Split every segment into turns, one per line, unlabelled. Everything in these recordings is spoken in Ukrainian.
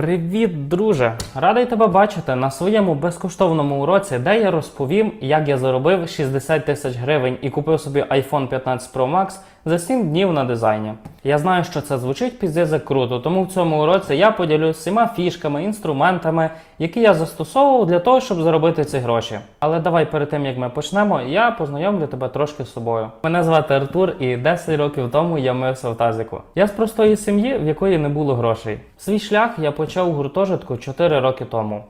Привіт, друже! Радий тебе бачити на своєму безкоштовному уроці, де я розповім, як я заробив 60 тисяч гривень і купив собі iPhone 15 Pro Max за 7 днів на дизайні. Я знаю, що це звучить піздець круто, тому в цьому уроці я поділюсь всіма фішками, інструментами, які я застосовував для того, щоб заробити ці гроші. Але давай перед тим як ми почнемо, я познайомлю тебе трошки з собою. Мене звати Артур, і 10 років тому я мився в тазику. Я з простої сім'ї, в якої не було грошей. Свій шлях я почав гуртожитку 4 роки тому.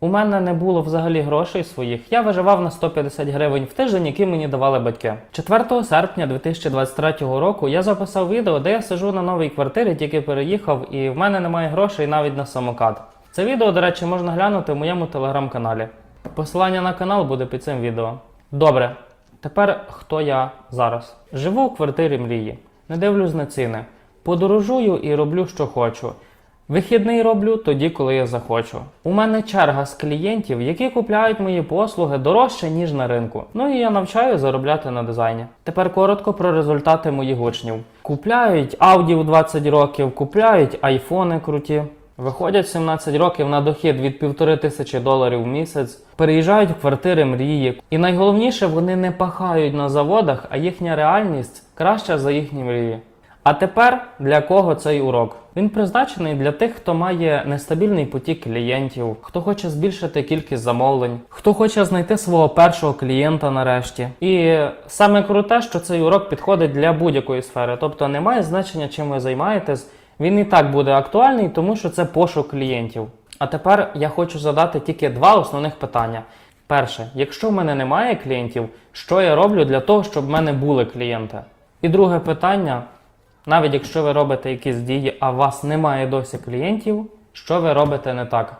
У мене не було взагалі грошей своїх. Я виживав на 150 гривень в тиждень, які мені давали батьки. 4 серпня 2023 року я записав відео, де я сижу на новій квартирі, тільки переїхав, і в мене немає грошей навіть на самокат. Це відео, до речі, можна глянути в моєму телеграм-каналі. Посилання на канал буде під цим відео. Добре, тепер хто я зараз? Живу у квартирі мрії, не дивлюсь на ціни, подорожую і роблю, що хочу. Вихідний роблю тоді, коли я захочу. У мене черга з клієнтів, які купляють мої послуги дорожче, ніж на ринку. Ну і я навчаю заробляти на дизайні. Тепер коротко про результати моїх учнів. Купляють Audi в 20 років, купляють айфони круті. Виходять в 17 років на дохід від півтори тисячі доларів в місяць, переїжджають в квартири мрії. І найголовніше, вони не пахають на заводах, а їхня реальність краща за їхні мрії. А тепер для кого цей урок? Він призначений для тих, хто має нестабільний потік клієнтів, хто хоче збільшити кількість замовлень, хто хоче знайти свого першого клієнта нарешті. І саме круте, що цей урок підходить для будь-якої сфери, тобто немає значення, чим ви займаєтесь. Він і так буде актуальний, тому що це пошук клієнтів. А тепер я хочу задати тільки два основних питання. Перше, якщо в мене немає клієнтів, що я роблю для того, щоб в мене були клієнти? І друге питання: навіть якщо ви робите якісь дії, а у вас немає досі клієнтів, що ви робите не так?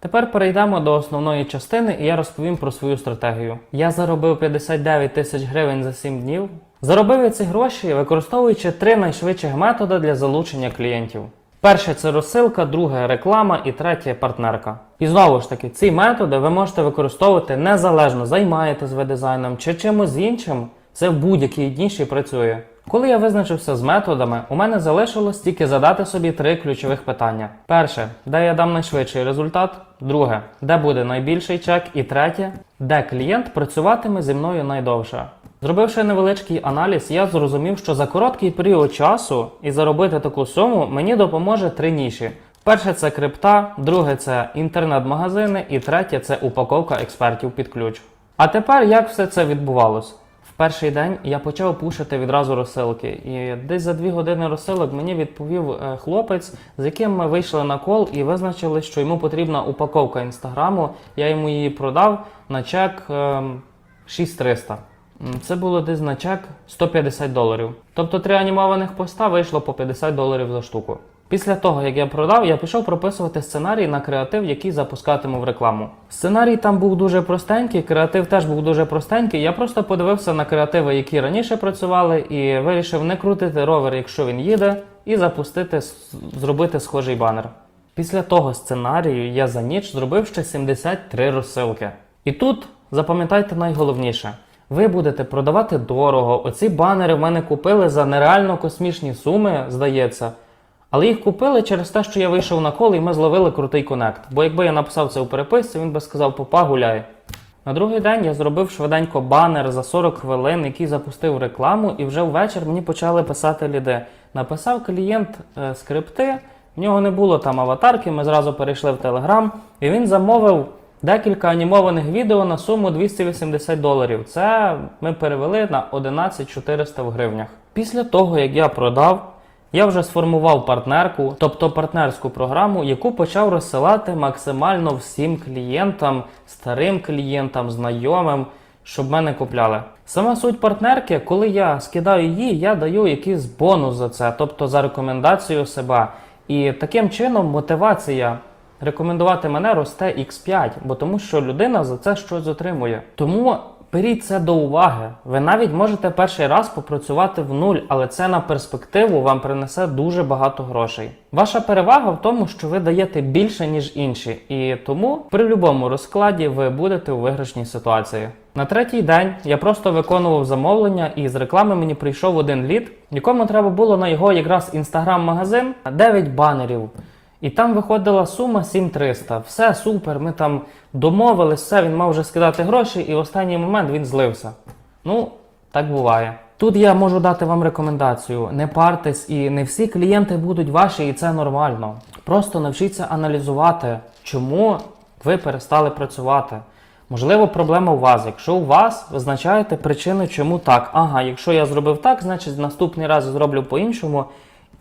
Тепер перейдемо до основної частини, і я розповім про свою стратегію. Я заробив 59 тисяч гривень за 7 днів. Заробив я ці гроші, використовуючи три найшвидших методи для залучення клієнтів. Перше це розсилка, друге реклама і третє партнерка. І знову ж таки, ці методи ви можете використовувати незалежно, займаєтесь ви дизайном чи чимось іншим. Це в будь-якій ніші працює. Коли я визначився з методами, у мене залишилось тільки задати собі три ключових питання: перше, де я дам найшвидший результат, друге, де буде найбільший чек, і третє, де клієнт працюватиме зі мною найдовше. Зробивши невеличкий аналіз, я зрозумів, що за короткий період часу і заробити таку суму мені допоможе три ніші. Перше це крипта, друге це інтернет-магазини, і третє це упаковка експертів під ключ. А тепер як все це відбувалось? Перший день я почав пушити відразу розсилки, і десь за дві години розсилок мені відповів е, хлопець, з яким ми вийшли на кол і визначили, що йому потрібна упаковка інстаграму. Я йому її продав на чек ем, 6300. Це було десь на чек 150 доларів. Тобто три анімованих поста вийшло по 50 доларів за штуку. Після того, як я продав, я пішов прописувати сценарій на креатив, який запускатиму в рекламу. Сценарій там був дуже простенький, креатив теж був дуже простенький. Я просто подивився на креативи, які раніше працювали, і вирішив не крутити ровер, якщо він їде, і запустити, зробити схожий банер. Після того сценарію я за ніч зробив ще 73 розсилки. І тут запам'ятайте найголовніше. Ви будете продавати дорого. Оці банери в мене купили за нереально космічні суми, здається. Але їх купили через те, що я вийшов на коло і ми зловили крутий конект. Бо якби я написав це у переписці, він би сказав Попа гуляй. На другий день я зробив швиденько банер за 40 хвилин, який запустив рекламу, і вже ввечір мені почали писати ліди. Написав клієнт е, скрипти, в нього не було там аватарки, ми зразу перейшли в Телеграм, і він замовив декілька анімованих відео на суму 280 доларів. Це ми перевели на 11400 в гривнях. Після того, як я продав, я вже сформував партнерку, тобто партнерську програму, яку почав розсилати максимально всім клієнтам, старим клієнтам, знайомим, щоб мене купляли. Сама суть партнерки, коли я скидаю її, я даю якийсь бонус за це, тобто за рекомендацію себе. І таким чином мотивація рекомендувати мене росте x5, бо тому що людина за це щось отримує. Тому беріть це до уваги. Ви навіть можете перший раз попрацювати в нуль, але це на перспективу вам принесе дуже багато грошей. Ваша перевага в тому, що ви даєте більше, ніж інші, і тому при будь-якому розкладі ви будете у виграшній ситуації. На третій день я просто виконував замовлення, і з реклами мені прийшов один лід, якому треба було на його якраз інстаграм-магазин 9 банерів. І там виходила сума 7300. Все супер, ми там домовились, все, він мав вже скидати гроші, і в останній момент він злився. Ну, так буває. Тут я можу дати вам рекомендацію: не партесь, і не всі клієнти будуть ваші, і це нормально. Просто навчіться аналізувати, чому ви перестали працювати. Можливо, проблема у вас. Якщо у вас, визначаєте причини, чому так. Ага, якщо я зробив так, значить наступний раз зроблю по-іншому.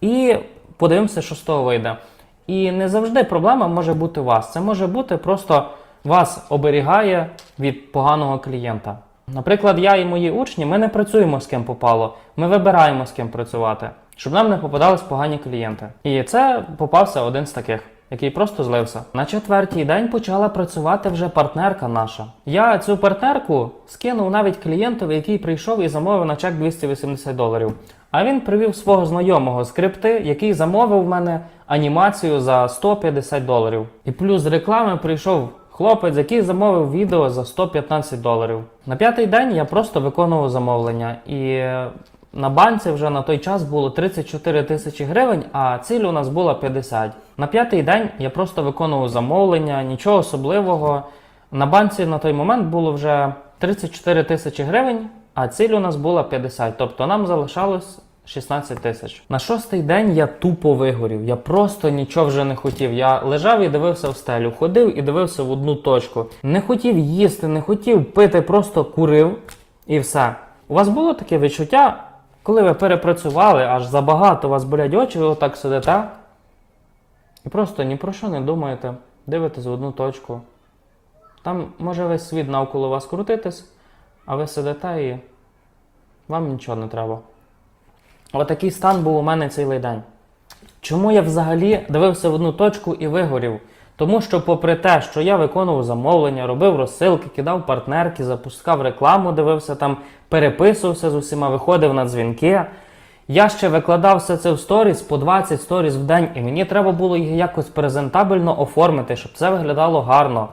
І подивимося, що з того вийде. І не завжди проблема може бути у вас. Це може бути просто вас оберігає від поганого клієнта. Наприклад, я і мої учні, ми не працюємо з ким попало, ми вибираємо з ким працювати, щоб нам не попадались погані клієнти. І це попався один з таких, який просто злився. На четвертій день почала працювати вже партнерка наша. Я цю партнерку скинув навіть клієнтові, який прийшов і замовив на чек 280 доларів. А він привів свого знайомого скрипти, який замовив в мене анімацію за 150 доларів. І плюс з реклами прийшов хлопець, який замовив відео за 115 доларів. На п'ятий день я просто виконував замовлення, і на банці вже на той час було 34 тисячі гривень, а ціль у нас була 50. На п'ятий день я просто виконував замовлення, нічого особливого. На банці на той момент було вже 34 тисячі гривень, а ціль у нас була 50. Тобто нам залишалось 16 тисяч. На шостий день я тупо вигорів. Я просто нічого вже не хотів. Я лежав і дивився в стелю, ходив і дивився в одну точку. Не хотів їсти, не хотів пити, просто курив і все. У вас було таке відчуття, коли ви перепрацювали, аж забагато у вас болять очі, ви отак сидите і просто ні про що не думаєте, дивитесь в одну точку. Там може весь світ навколо вас крутитись, а ви сидите і вам нічого не треба. Отакий стан був у мене цілий день. Чому я взагалі дивився в одну точку і вигорів? Тому що, попри те, що я виконував замовлення, робив розсилки, кидав партнерки, запускав рекламу, дивився там, переписувався з усіма, виходив на дзвінки. Я ще викладав все це в сторіс по 20 сторіс в день, і мені треба було їх якось презентабельно оформити, щоб це виглядало гарно,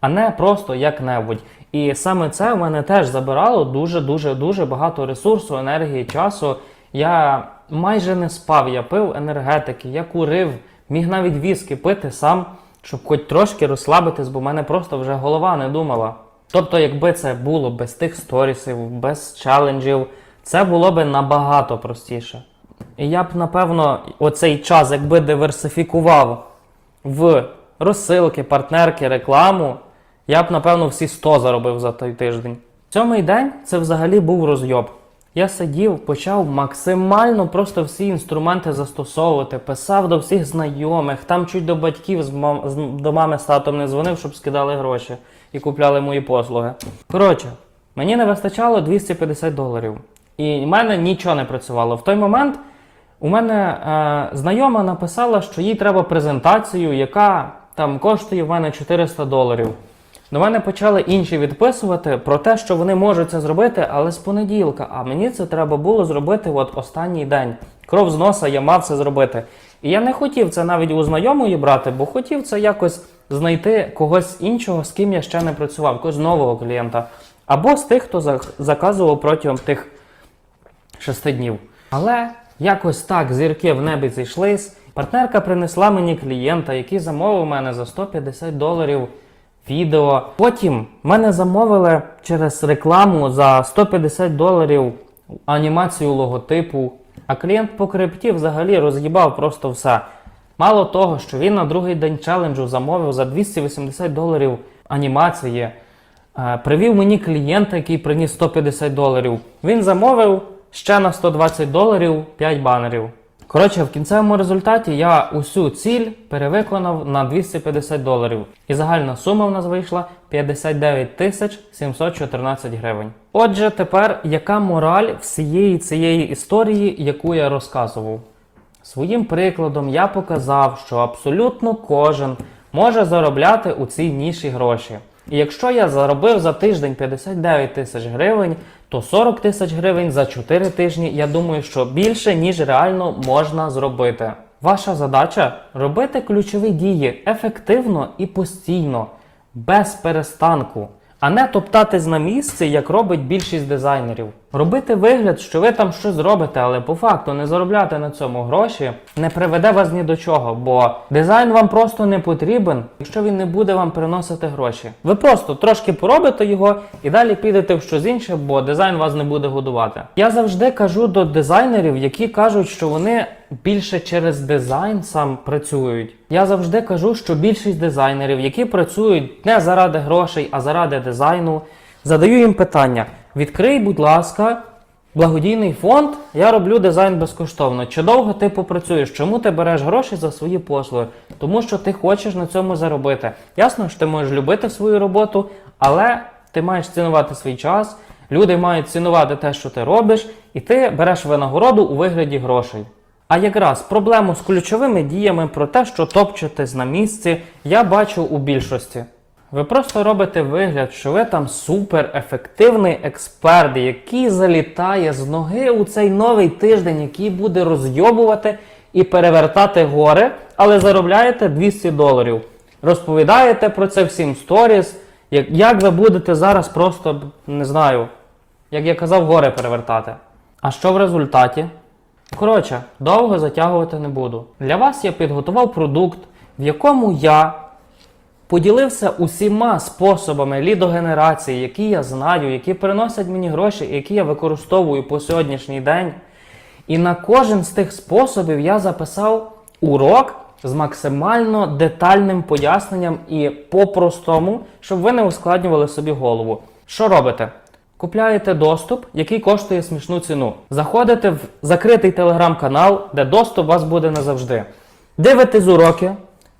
а не просто як-небудь. І саме це в мене теж забирало дуже дуже дуже багато ресурсу, енергії, часу. Я майже не спав, я пив енергетики, я курив, міг навіть віски пити сам, щоб хоч трошки розслабитись, бо в мене просто вже голова не думала. Тобто, якби це було без тих сторісів, без челенджів, це було би набагато простіше. І я б, напевно, оцей час, якби диверсифікував в розсилки, партнерки, рекламу, я б, напевно, всі 100 заробив за той тиждень. Сьомий день це взагалі був розйоб. Я сидів, почав максимально просто всі інструменти застосовувати, писав до всіх знайомих, там чуть до батьків з мам, з, до мами з татом не дзвонив, щоб скидали гроші і купляли мої послуги. Коротше, мені не вистачало 250 доларів. І в мене нічого не працювало. В той момент у мене е, знайома написала, що їй треба презентацію, яка там коштує в мене 400 доларів. До мене почали інші відписувати про те, що вони можуть це зробити, але з понеділка. А мені це треба було зробити от останній день. Кров з носа я мав це зробити. І я не хотів це навіть у знайомої брати, бо хотів це якось знайти когось іншого, з ким я ще не працював, якогось нового клієнта. Або з тих, хто зак- заказував протягом тих шести днів. Але якось так зірки в небі зійшлись. Партнерка принесла мені клієнта, який замовив мене за 150 доларів відео. Потім мене замовили через рекламу за 150 доларів анімацію логотипу. А клієнт по крипті взагалі роз'їбав просто все. Мало того, що він на другий день челенджу замовив за 280 доларів анімації. Е, Привів мені клієнта, який приніс 150 доларів. Він замовив ще на 120 доларів 5 банерів. Коротше, в кінцевому результаті я усю ціль перевиконав на 250 доларів. І загальна сума в нас вийшла 59 тисяч 714 гривень. Отже, тепер яка мораль всієї цієї історії, яку я розказував? Своїм прикладом я показав, що абсолютно кожен може заробляти у цій ніші гроші. І якщо я заробив за тиждень 59 тисяч гривень, то 40 тисяч гривень за 4 тижні, я думаю, що більше, ніж реально можна зробити. Ваша задача робити ключові дії ефективно і постійно, без перестанку. А не топтатись на місці, як робить більшість дизайнерів. Робити вигляд, що ви там щось зробите, але по факту не заробляти на цьому гроші, не приведе вас ні до чого, бо дизайн вам просто не потрібен, якщо він не буде вам приносити гроші. Ви просто трошки поробите його і далі підете в щось інше, бо дизайн вас не буде годувати. Я завжди кажу до дизайнерів, які кажуть, що вони більше через дизайн сам працюють. Я завжди кажу, що більшість дизайнерів, які працюють не заради грошей, а заради дизайну, задаю їм питання: відкрий, будь ласка, благодійний фонд. Я роблю дизайн безкоштовно. Чи довго ти попрацюєш? Чому ти береш гроші за свої послуги? Тому що ти хочеш на цьому заробити. Ясно, що ти можеш любити свою роботу, але ти маєш цінувати свій час. Люди мають цінувати те, що ти робиш, і ти береш винагороду у вигляді грошей. А якраз проблему з ключовими діями про те, що топчетесь на місці, я бачу у більшості. Ви просто робите вигляд, що ви там суперефективний експерт, який залітає з ноги у цей новий тиждень, який буде розйобувати і перевертати гори, але заробляєте 200 доларів. Розповідаєте про це всім сторіс, як, як ви будете зараз просто, не знаю, як я казав, гори перевертати. А що в результаті? Коротше, довго затягувати не буду. Для вас я підготував продукт, в якому я поділився усіма способами лідогенерації, які я знаю, які приносять мені гроші, які я використовую по сьогоднішній день. І на кожен з тих способів я записав урок з максимально детальним поясненням і по-простому, щоб ви не ускладнювали собі голову. Що робите? Купляєте доступ, який коштує смішну ціну. Заходите в закритий телеграм-канал, де доступ у вас буде назавжди. Дивитесь уроки,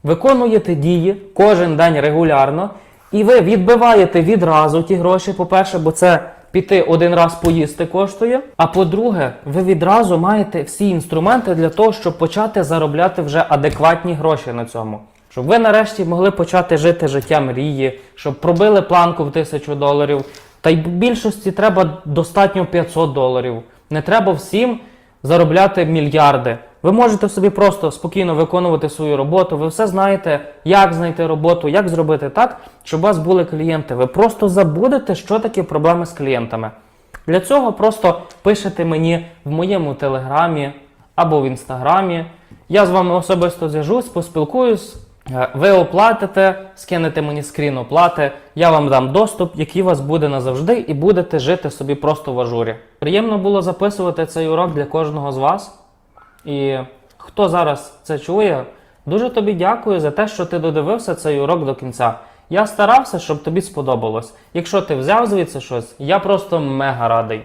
виконуєте дії кожен день регулярно, і ви відбиваєте відразу ті гроші, по-перше, бо це піти один раз поїсти коштує. А по-друге, ви відразу маєте всі інструменти для того, щоб почати заробляти вже адекватні гроші на цьому. Щоб ви нарешті могли почати жити життя мрії, щоб пробили планку в тисячу доларів. Та й більшості треба достатньо 500 доларів. Не треба всім заробляти мільярди. Ви можете собі просто спокійно виконувати свою роботу. Ви все знаєте, як знайти роботу, як зробити так, щоб у вас були клієнти. Ви просто забудете, що таке проблеми з клієнтами. Для цього просто пишете мені в моєму телеграмі або в інстаграмі. Я з вами особисто зв'яжусь, поспілкуюсь. Е, Ви оплатите, скинете мені скрін оплати, я вам дам доступ, який вас буде назавжди, і будете жити собі просто в ажурі. Приємно було записувати цей урок для кожного з вас. І хто зараз це чує, дуже тобі дякую за те, що ти додивився цей урок до кінця. Я старався, щоб тобі сподобалось. Якщо ти взяв звідси щось, я просто мега радий.